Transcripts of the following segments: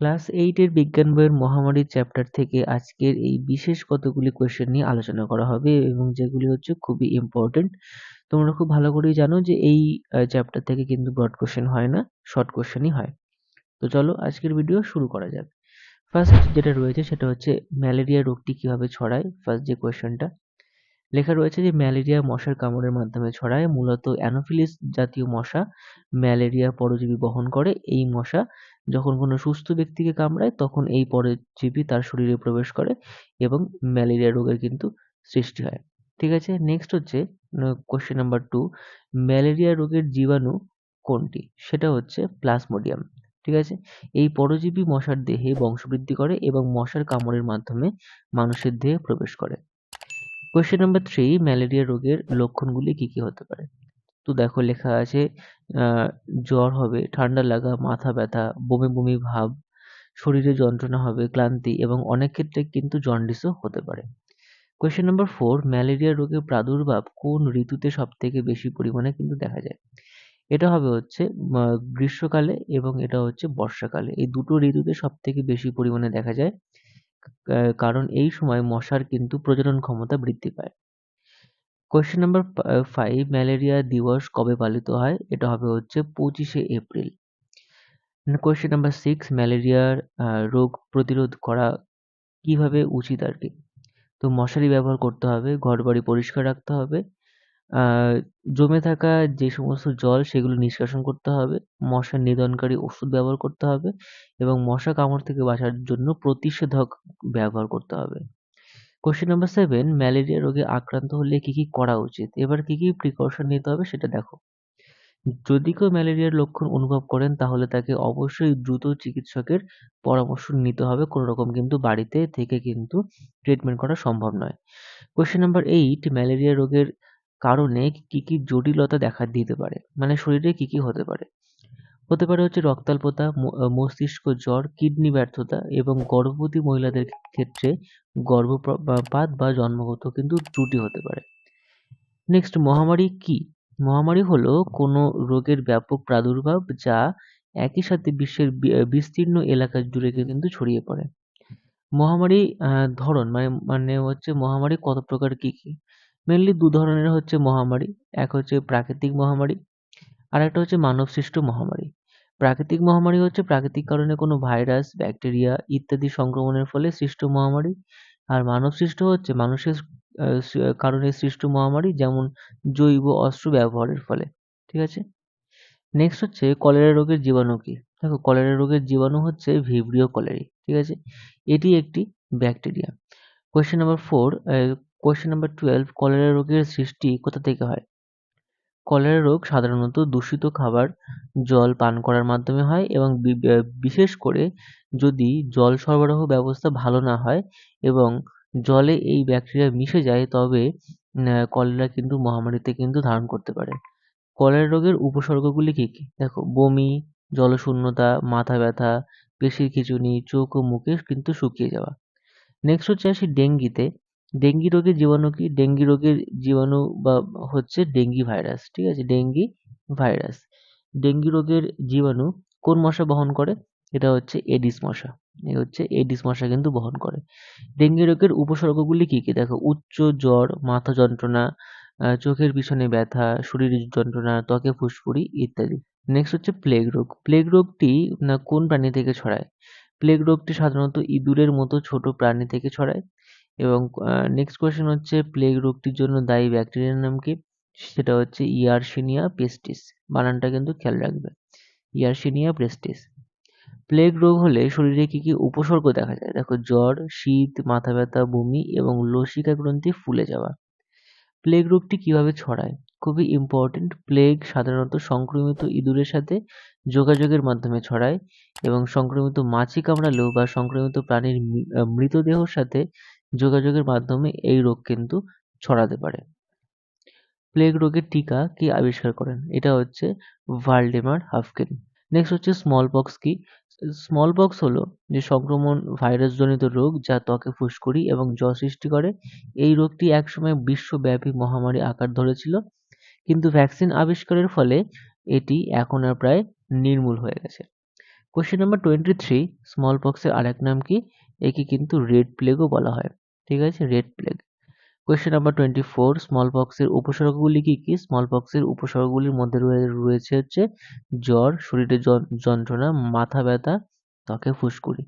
Class এইটের বিজ্ঞান বইয়ের মহামারী চ্যাপ্টার থেকে আজকের এই বিশেষ কতগুলি কোয়েশ্চেন নিয়ে আলোচনা করা হবে এবং যেগুলি হচ্ছে খুবই ইম্পর্টেন্ট তোমরা খুব ভালো করেই জানো যে এই চ্যাপ্টার থেকে কিন্তু ব্রড কোয়েশ্চেন হয় না শর্ট কোয়েশ্চেনই হয়। তো চলো আজকের ভিডিও শুরু করা যাক। ফার্স্ট যেটা রয়েছে সেটা হচ্ছে, ম্যালেরিয়া রোগটি কীভাবে ছড়ায়? ফার্স্ট যে কোয়েশ্চেনটা লেখা রয়েছে যে, ম্যালেরিয়া মশার কামড়ের মাধ্যমে ছড়ায়। মূলত অ্যানোফিলিস জাতীয় মশা ম্যালেরিয়া পরজীবী বহন করে। এই মশা যখন কোনো সুস্থ ব্যক্তিকে কামড়ায়, তখন এই পরজীবী তার শরীরে প্রবেশ করে এবং ম্যালেরিয়া রোগের কিন্তু সৃষ্টি হয়। ঠিক আছে? নেক্সট হচ্ছে কোশ্চেন নাম্বার টু ম্যালেরিয়া রোগের জীবাণু কোনটি? সেটা হচ্ছে প্লাসমোডিয়াম। ঠিক আছে? এই পরজীবী মশার দেহে বংশবৃদ্ধি করে এবং মশার কামড়ের মাধ্যমে মানুষের দেহে প্রবেশ করে। কোয়েশ্চেন নাম্বার থ্রি ম্যালেরিয়া রোগের লক্ষণগুলি কি কি হতে পারে? তো দেখো লেখা আছে জ্বর হবে, ঠান্ডা লাগা, মাথা ব্যথা, বমি বমি ভাব, শরীরে যন্ত্রণা হবে, ক্লান্তি এবং অনেক ক্ষেত্রে কিন্তু জন্ডিসও হতে পারে। কোয়েশ্চেন নাম্বার ফোর ম্যালেরিয়া রোগের প্রাদুর্ভাব কোন ঋতুতে সব থেকে বেশি পরিমাণে কিন্তু দেখা যায়? এটা হবে হচ্ছে গ্রীষ্মকালে এবং এটা হচ্ছে বর্ষাকালে। এই দুটো ঋতুতে সব থেকে বেশি পরিমাণে দেখা যায় কারণ এই সময় মশার কিন্তু প্রজনন ক্ষমতা বৃদ্ধি পায়। কোয়েশ্চেন নাম্বার ফাইভ ম্যালেরিয়া দিবস কবে পালিত হয়? এটা হবে হচ্ছে পঁচিশে এপ্রিল। কোয়েশ্চেন নাম্বার সিক্স ম্যালেরিয়ার রোগ প্রতিরোধ করা কীভাবে উচিত আর কি? তো মশারি ব্যবহার করতে হবে ঘর বাড়ি পরিষ্কার রাখতে হবে জমে থাকা যে সমস্ত জল সেগুলো নিষ্কাশন করতে হবে, মশা নিধনকারী ওষুধ ব্যবহার করতে হবে এবং মশা কামড় থেকে বাঁচার জন্য প্রতিষেধক ব্যবহার করতে হবে। কোশ্চেন নাম্বার সেভেন ম্যালেরিয়া রোগে আক্রান্ত হলে কি কি করা উচিত? এবার কি কি প্রিকশন নিতে হবে সেটা দেখো। যদি কেউ ম্যালেরিয়ার লক্ষণ অনুভব করেন তাহলে তাকে অবশ্যই দ্রুত চিকিৎসকের পরামর্শ নিতে হবে। কোনো রকম কিন্তু বাড়িতে থেকে কিন্তু ট্রিটমেন্ট করা সম্ভব নয়। কোশ্চেন নাম্বার এইট ম্যালেরিয়া রোগের কারণে কি কি জটিলতা দেখা দিতে পারে? মানে শরীরে কি কি হতে পারে? হতে পারে হচ্ছে রক্তাল্পতা মস্তিষ্ক জ্বর, কিডনি ব্যর্থতা এবং গর্ভবতী মহিলাদের ক্ষেত্রে গর্ভপাত বা জন্মগত কিন্তু ত্রুটি হতে পারে। নেক্সট মহামারী কি? মহামারী হলো কোনো রোগের ব্যাপক প্রাদুর্ভাব যা একই সাথে বিশ্বের বিস্তীর্ণ এলাকা জুড়ে কিন্তু ছড়িয়ে পড়ে। মহামারী ধরন মানে মানে হচ্ছে মহামারী কত প্রকার কি কি? মেনলি দু ধরনের হচ্ছে মহামারী। এক হচ্ছে প্রাকৃতিক মহামারী আর একটা হচ্ছে মানবসৃষ্ট মহামারী। প্রাকৃতিক মহামারী হচ্ছে প্রাকৃতিক কারণে কোনো ভাইরাস, ব্যাকটেরিয়া ইত্যাদি সংক্রমণের ফলে সৃষ্ট মহামারী। আর মানব সৃষ্ট হচ্ছে মানুষের কারণে সৃষ্ট মহামারী যেমন জৈব অস্ত্র ব্যবহারের ফলে। ঠিক আছে? নেক্সট হচ্ছে কলেরা রোগের জীবাণু কি? দেখো, কলেরা রোগের জীবাণু হচ্ছে ভিব্রিও কলেরি। ঠিক আছে? এটি একটি bacteria. Question number four question number twelve cholera রোগের সৃষ্টি কোথা থেকে হয়? কলেরা রোগ সাধারণত দূষিত খাবার, জল পান করার মাধ্যমে হয় এবং বিশেষ করে যদি জল সরবরাহ ব্যবস্থা ভালো না হয় এবং জলে এই ব্যাকটেরিয়া মিশে যায়, তবে কলেরা কিন্তু মহামারীতে কিন্তু ধারণ করতে পারে। কলেরা রোগের উপসর্গগুলি কী কী? দেখো, বমি, জলশূন্যতা, মাথা ব্যথা, পেশির খিঁচুনি, চোখ ও মুখে কিন্তু শুকিয়ে যাওয়া। নেক্সট হচ্ছে আসি ডেঙ্গিতে। ডেঙ্গি রোগের জীবাণু কি? ডেঙ্গি রোগের জীবাণু বা হচ্ছে ডেঙ্গি ভাইরাস ঠিক আছে? ডেঙ্গি ভাইরাস ডেঙ্গি রোগের জীবাণু কোন মশা বহন করে? এটা হচ্ছে এডিস মশা। এ হচ্ছে এডিস মশা কিন্তু বহন করে। ডেঙ্গি রোগের উপসর্গগুলি কি কি? দেখো, উচ্চ জ্বর, মাথা যন্ত্রণা চোখের পিছনে ব্যথা শরীরের যন্ত্রণা, ত্বকে ফুসফুড়ি ইত্যাদি। নেক্সট হচ্ছে প্লেগ রোগ। প্লেগ রোগটি কোন প্রাণী থেকে ছড়ায়? প্লেগ রোগটি সাধারণত ইঁদুরের মতো ছোট প্রাণী থেকে ছড়ায়। এবং নেক্সট কোয়েশ্চেন হচ্ছে প্লেগ রোগটির জন্য দায়ী ব্যাকটেরিয়ার নাম কি? সেটা হচ্ছে ইয়ারশিনিয়া পেস্টিস বানানটা কিন্তু খেয়াল রাখবে। ইয়ারশিনিয়া পেস্টিস প্লেগ রোগ হলে শরীরে কি কি উপসর্গ দেখা যায়? দেখো, জ্বর, শীত, মাথা ব্যথা, বমি এবং লসিকা গ্রন্থি ফুলে যাওয়া। প্লেগ রোগটি কীভাবে ছড়ায়? খুবই ইম্পর্টেন্ট প্লেগ সাধারণত সংক্রমিত ইঁদুরের সাথে যোগাযোগের মাধ্যমে ছড়ায় এবং সংক্রমিত মাছি কামড়ালেও বা সংক্রমিত প্রাণীর মৃতদেহর সাথে যোগাযোগের মাধ্যমে এই রোগ কিন্তু ছড়াতে পারে। প্লেগ রোগের টিকা কে আবিষ্কার করেন? এটা হচ্ছে ভালডেমার হাফকেন নেক্সট হচ্ছে স্মল পক্স কি? স্মল পক্স হলো যে সংক্রমণ ভাইরাসজনিত রোগ যা ত্বকে ফুসকুড়ি এবং জ্বর সৃষ্টি করে। এই রোগটি একসময় বিশ্বব্যাপী মহামারী আকার ধরেছিল। কিন্তু ভ্যাকসিন আবিষ্কারের ফলে এটি এখন আর প্রায় নির্মূল হয়ে গেছে। Question number twenty three small পক্সের আরেক নাম কি? একে কিন্তু রেড প্লেগও বলা হয়। ঠিক আছে? Red plague question number twenty four small পক্সের উপসর্গগুলি কী কী? স্মল পক্সের উপসর্গগুলির মধ্যে রয়েছে হচ্ছে জ্বর, শরীরে যন্ত্রণা, মাথা ব্যথা, ত্বকে ফুসকুড়ি।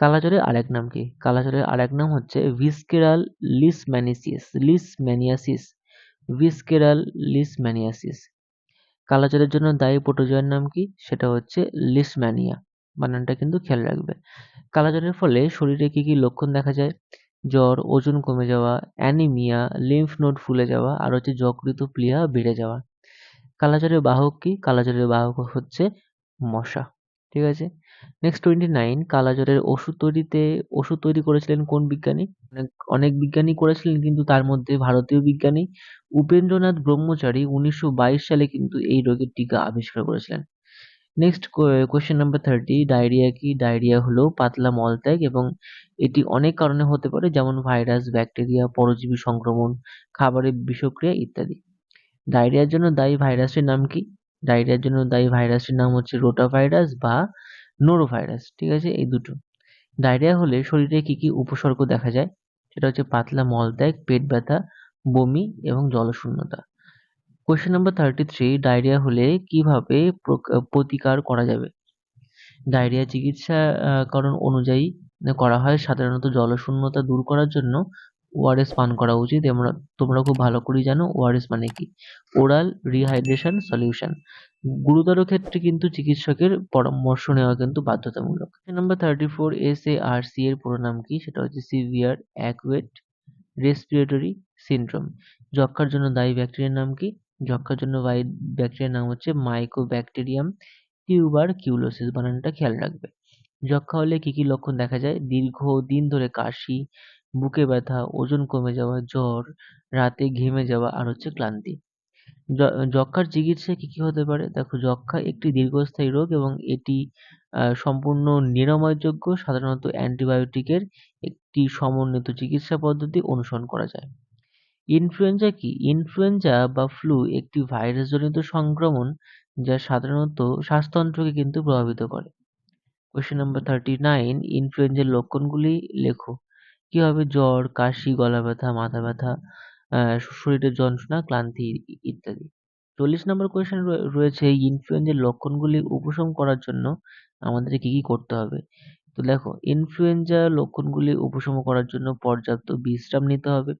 কালাজ্বরের আরেক নাম কি? কালাজ্বরের আরেক নাম হচ্ছে ভিসকেরাল লিসম্যানিসিস লিসম্যানিয়াসিস ভিসকেরাল লিসম্যানিয়াসিস কালাজ্বরের জন্য দায়ী প্রোটোজয়ের নাম কি? সেটা হচ্ছে লিসম্যানিয়া বানানটা কিন্তু খেয়াল রাখবে। কালাজ্বরের ফলে শরীরে কি কি লক্ষণ দেখা যায়? জ্বর, ওজন কমে যাওয়া অ্যানিমিয়া লিম্ফ নোড ফুলে যাওয়া আর হচ্ছে যকৃত প্লিহা বেড়ে যাওয়া। কালাজ্বরের বাহক কি? কালাজ্বরের বাহক হচ্ছে মশা। ঠিক আছে? নেক্সট টোয়েন্টি নাইন কালাজ্বরের ওষুধ তৈরিতে, ওষুধ তৈরি করেছিলেন কোন বিজ্ঞানী? অনেক অনেক বিজ্ঞানী করেছিলেন কিন্তু তার মধ্যে ভারতীয় বিজ্ঞানী উপেন্দ্রনাথ ব্রহ্মচারী উনিশশো বাইশ সালে কিন্তু এই রোগের টিকা আবিষ্কার করেছিলেন। Next question number thirty diarrhoea কি? ডায়রিয়া হলো পাতলা মলত্যাগ এবং এটি অনেক কারণে হতে পারে, যেমন ভাইরাস, ব্যাকটেরিয়া, পরজীবী সংক্রমণ, খাবারের বিষক্রিয়া ইত্যাদি। ডায়রিয়ার জন্য দায়ী ভাইরাসের নাম কি? ডায়রিয়ার জন্য দায়ী ভাইরাসের নাম হচ্ছে রোটা ভাইরাস বা নোরোভাইরাস, ঠিক আছে? এই দুটো। ডায়রিয়া হলে শরীরে কি কি উপসর্গ দেখা যায়? সেটা হচ্ছে পাতলা মলত্যাগ পেট ব্যথা, বমি এবং জলশূন্যতা। Question number thirty three diarrhoea হলে কীভাবে প্রতিকার করা যাবে? ডায়রিয়া চিকিৎসাকরণ অনুযায়ী করা হয় সাধারণত জলশূন্যতা দূর করার জন্য। ওআরএস পান করা উচিত। তোমরা তোমরা খুব ভালো করেই জানো ওআরএস মানে কি। ওরাল রিহাইড্রেশন সলিউশন গুরুতর ক্ষেত্রে কিন্তু চিকিৎসকের পরামর্শ নেওয়া কিন্তু বাধ্যতামূলক। Number thirty four S A R C এর পুরো নাম কি? সেটা হচ্ছে সিভিয়ার অ্যাকুয়েট রেসপিরেটরি সিনড্রোম যক্ষার জন্য দায়ী ব্যাকটেরিয়ার নাম কি? যক্ষার জন্য ব্যাকটেরিয়ার নাম হচ্ছে মাইকোব্যাকটেরিয়াম টিউবার কিউলোসিস বানানটা খেয়াল রাখবে। যক্ষা হলে কি কি লক্ষণ দেখা যায়? দীর্ঘ দিন ধরে কাশি, বুকে ব্যথা, ওজন কমে যাওয়া, জ্বর, রাতে ঘেমে যাওয়া আর হচ্ছে ক্লান্তি। যক্ষার চিকিৎসা কি কি হতে পারে? দেখো যক্ষা একটি দীর্ঘস্থায়ী রোগ এবং এটি সম্পূর্ণ নিরাময়যোগ্য। সাধারণত অ্যান্টিবায়োটিকের একটি সমন্বিত চিকিৎসা পদ্ধতি অনুসরণ করা যায়। ইনফ্লুয়েঞ্জা কি? ইনফ্লুয়েঞ্জা বা ফ্লু একটি ভাইরাসজনিত সংক্রমণ যা সাধারণত শ্বাসতন্ত্রকে কিন্তু প্রভাবিত করে। কোয়েশ্চেন নাম্বার থার্টি নাইন ইনফ্লুয়েঞ্জার লক্ষণগুলি লেখো। কি হবে জ্বর, কাশি গলা ব্যথা মাথা ব্যথা শরীরের যন্ত্রণা, ক্লান্তি ইত্যাদি। চল্লিশ নম্বর কোয়েশ্চেন রয়েছে ইনফ্লুয়েঞ্জার লক্ষণগুলি উপশম করার জন্য আমাদের কি কি করতে হবে? তো দেখো ইনফ্লুয়েঞ্জা লক্ষণগুলি উপশম করার জন্য পর্যাপ্ত বিশ্রাম নিতে হবে।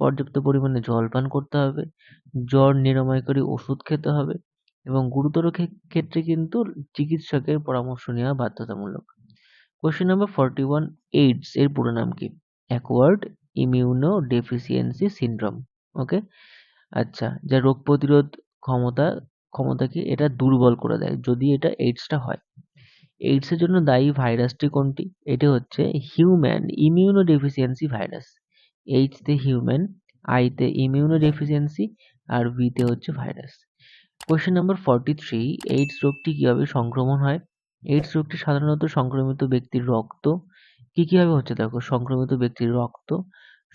পর্যাপ্ত পরিমাণে জল পান করতে হবে, জ্বর নিরাময়কারী ওষুধ খেতে হবে এবং গুরুতর ক্ষেত্রে কিন্তু চিকিৎসকের পরামর্শ নেওয়া বাধ্যতামূলক। Question number forty one AIDS এর পুরো নাম কি? Acquired immuno deficiency syndrome okay আচ্ছা যা রোগ প্রতিরোধ ক্ষমতা, ক্ষমতাকে এটা দুর্বল করে দেয়, যদি এটা এইডসটা হয়। এইডসের জন্য দায়ী ভাইরাসটি কোনটি? এটি হচ্ছে হিউম্যান ইমিউনো ডেফিসিয়েন্সি ভাইরাস এইচতে হিউম্যান আইতে ইমিউনো ডেফিসিয়েন্সি আর ভিতে হচ্ছে virus question number forty three AIDS রোগটি কীভাবে সংক্রমণ হয়? এইডস রোগটি সাধারণত সংক্রমিত ব্যক্তির রক্ত। কি কীভাবে হচ্ছে দেখো? সংক্রমিত ব্যক্তির রক্ত,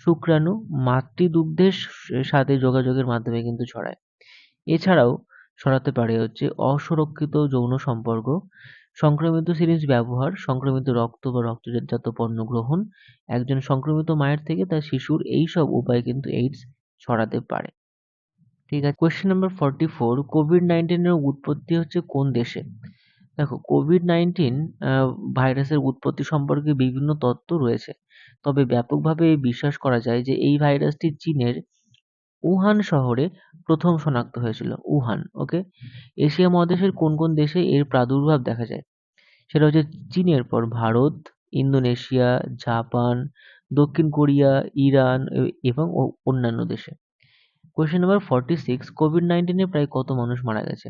শুক্রাণু, মাতৃদুগ্ধের সাথে যোগাযোগের মাধ্যমে কিন্তু ছড়ায়। এছাড়াও ছড়াতে পারে হচ্ছে অসুরক্ষিত যৌন সম্পর্ক সংক্রমিত সিরিঞ্জ ব্যবহার, সংক্রমিত রক্ত বা রক্তজাত পণ্য গ্রহণ, একজন সংক্রমিত মায়ের থেকে তার শিশুর এই সব উপায় কিন্তু এইডস ছড়াতে পারে। ঠিক আছে question number forty four COVID নাইন্টিনের উৎপত্তি হচ্ছে কোন দেশে? দেখো কোভিড নাইন্টিন ভাইরাসের উৎপত্তি সম্পর্কে বিভিন্ন তত্ত্ব রয়েছে। তবে ব্যাপকভাবে বিশ্বাস করা যায় যে এই ভাইরাসটি চীনের উহান শহরে প্রথম শনাক্ত হয়েছিল, উহান ওকে এশিয়া মহাদেশের কোন কোন দেশে এর প্রাদুর্ভাব দেখা যায়? সেটা হচ্ছে চীনের পর ভারত, ইন্দোনেশিয়া, জাপান, দক্ষিণ কোরিয়া, ইরান এবং অন্যান্য দেশে। Question number forty six COVID নাইন্টিনে প্রায় কত মানুষ মারা গেছে?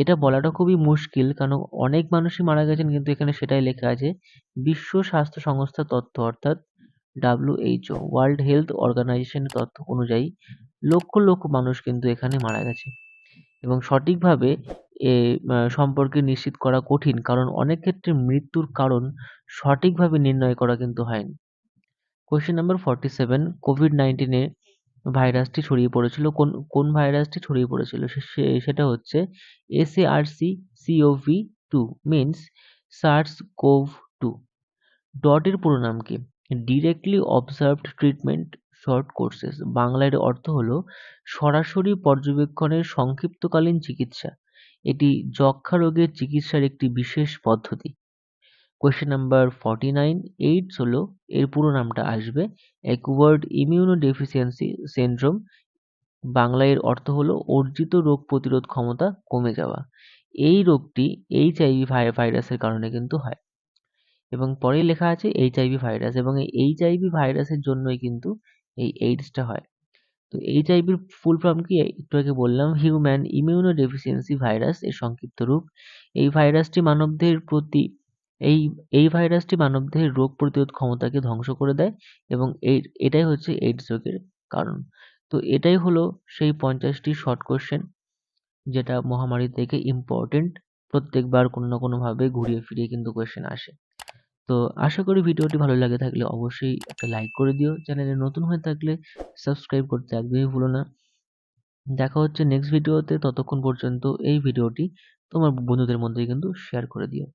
এটা বলাটা খুবই মুশকিল, কারণ অনেক মানুষই মারা গেছেন, কিন্তু এখানে সেটাই লেখা আছে, বিশ্ব স্বাস্থ্য সংস্থার তথ্য, অর্থাৎ ডাব্লিউএইচও ওয়ার্ল্ড হেলথ অর্গানাইজেশনের তথ্য অনুযায়ী লক্ষ লক্ষ মানুষ কিন্তু এখানে মারা গেছে। এবং সঠিকভাবে এ সম্পর্কে নিশ্চিত করা কঠিন, কারণ অনেক ক্ষেত্রে মৃত্যুর কারণ সঠিকভাবে নির্ণয় করা কিন্তু হয়নি। Question number forty seven COVID নাইন্টিনে ভাইরাসটি ছড়িয়ে পড়েছিল। কোন কোন ভাইরাসটি ছড়িয়ে পড়েছিল? সেটা হচ্ছে SARC COV two means SARS cov two ডটের পুরো নাম কি? Directly observed treatment short courses বাংলার অর্থ হলো সরাসরি পর্যবেক্ষণের সংক্ষিপ্তকালীন চিকিৎসা। এটি যক্ষা রোগের চিকিৎসার একটি বিশেষ পদ্ধতি। Question number forty nine AIDS হলো, এর পুরো নামটা আসবে acquired immuno deficiency syndrome Bangla এর অর্থ হলো অর্জিত রোগ প্রতিরোধ ক্ষমতা কমে যাওয়া। এই রোগটি এইচআইভি ভাইরাসের কারণে কিন্তু হয়। এবং পরেই লেখা আছে এইচআইভি ভাইরাস এবং এই এইচআইভি ভাইরাসের জন্যই কিন্তু এই এইডসটা হয়। তো এইচআইভির ফুল ফর্ম কি? একটু আগে বললাম হিউম্যান ইমিউনো ডেফিসিয়েন্সি ভাইরাস এর সংক্ষিপ্ত রূপ। এই ভাইরাসটি মানবদের প্রতি, এই এই ভাইরাসটি মানবদেহের রোগ প্রতিরোধ ক্ষমতাকে ধ্বংস করে দেয় এবং এই এটাই হচ্ছে এইডস রোগের কারণ। তো এটাই হলো সেই পঞ্চাশটি শর্ট কোশ্চেন যেটা মহামারী থেকে ইম্পর্টেন্ট প্রত্যেকবার কোনো না কোনোভাবে ঘুরিয়ে ফিরিয়ে কিন্তু কোয়েশ্চেন আসে। তো আশা করি ভিডিওটি ভালো লাগে থাকলে অবশ্যই একটা লাইক করে দিও। চ্যানেলে নতুন হয়ে থাকলে সাবস্ক্রাইব করতে একদমই ভুলো না। দেখা হচ্ছে নেক্সট ভিডিওতে ততক্ষণ পর্যন্ত এই ভিডিওটি তোমার বন্ধুদের মধ্যে কিন্তু শেয়ার করে দিও।